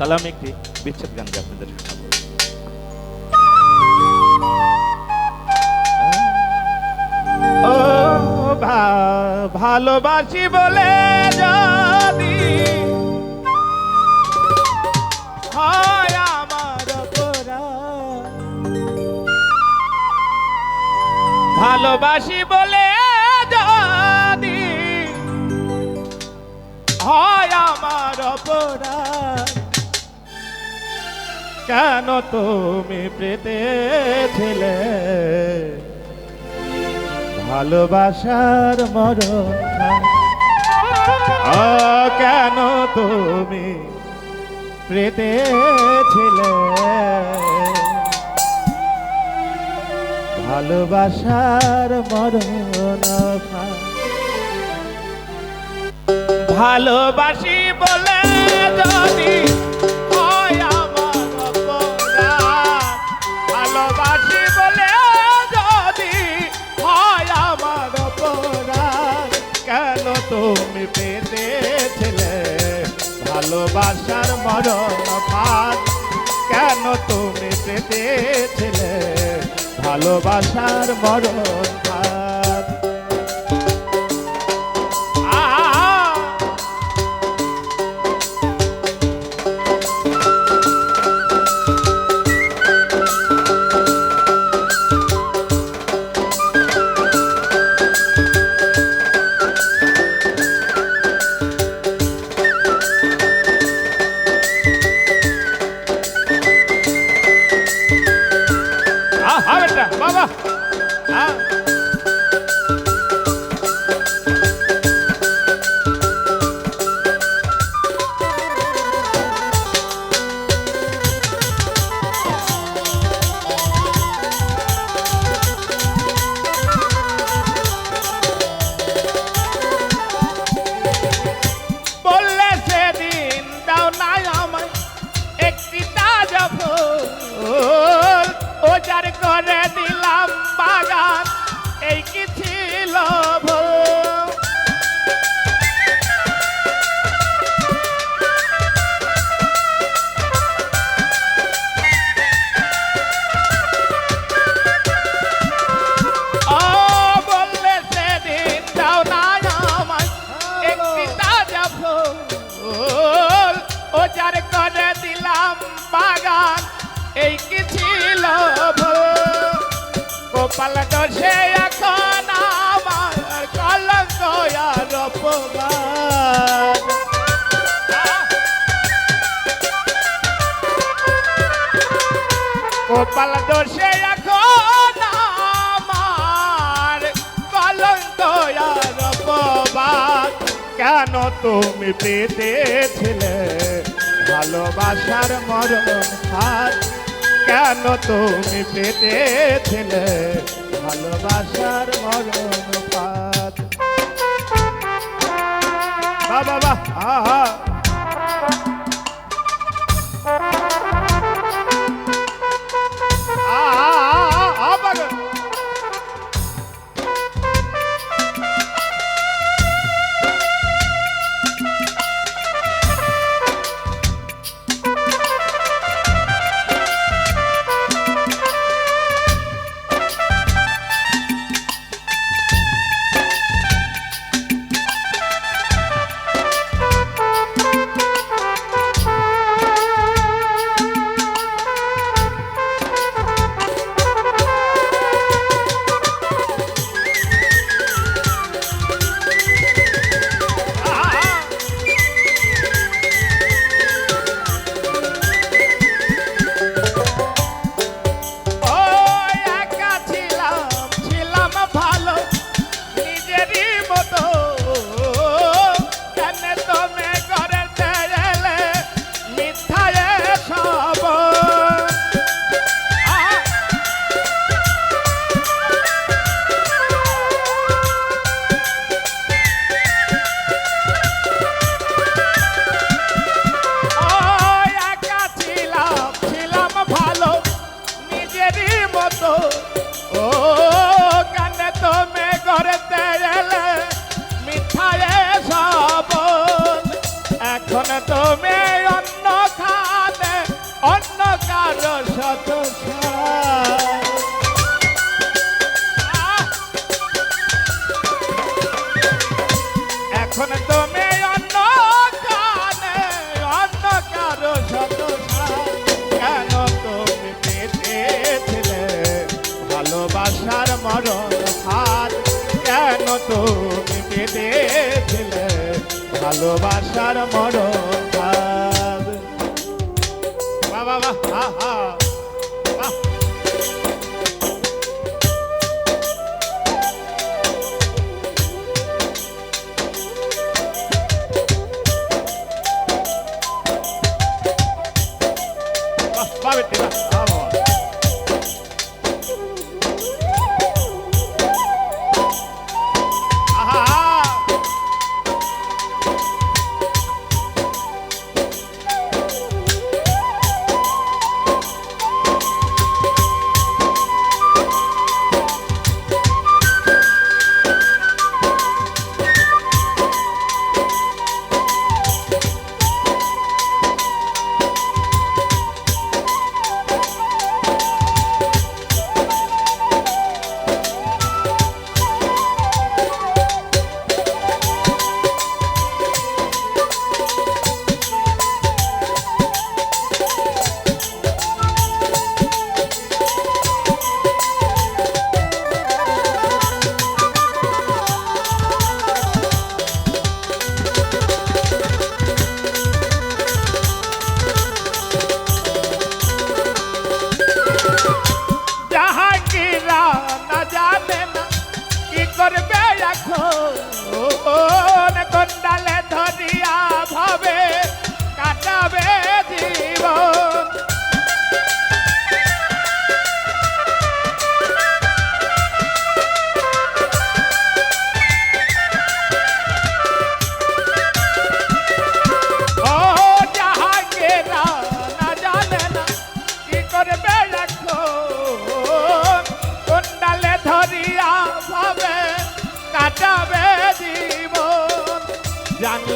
তাহলে আমি একটি বিচ্ছেদ গান আপনাদের ভালোবাসি বলে যদি। ভালোবাসি বলে যদি হয় আমার অপরাধ কেন তুমি পেতে ছেলে? ভালোবাসার মরণ কেন তুমি প্রেতে ছিলে? ভালোবাসার মরণ ভালোবাসি বলে যদি তুমি পেতেছিলে ভালোবাসার মরণ ভাত কেন তুমি পেতেছিলে ভালোবাসার মরণ এই কি ছিল গোপাল দোষে এখন আমার কলঙ্ক আর অপমান। গোপাল দোষে এখন আমার কলঙ্ক আর কেন তুমি পেতেছিলে ভালোবাসার মরণ হাত? কেন তুমি পেটেছিলে ভালোবাসার মরণ পাত বাবা আহা। মরণ হাত কেন তুমি পেতেছিলে ভালোবাসার মরণ বাবা বাহ হা হা।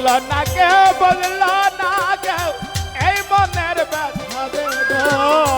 জানল না কেউ বলল না কেউ এই মনের ব্যথা বেদন।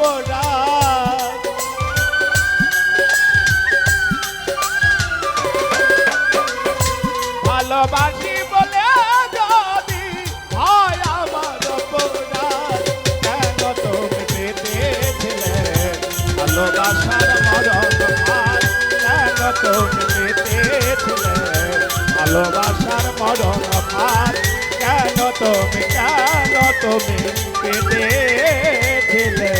অপরাধ ভালোবাসি বলে যদি হয় আমার অপরাধ কেন তুমি পেতেছিলে? ভালোবাসার মরণ হাত কেন তুমি পেতেছিলে? ভালোবাসার মরণ হাত কেন তুমি কেন তুমি পেতেছিলে?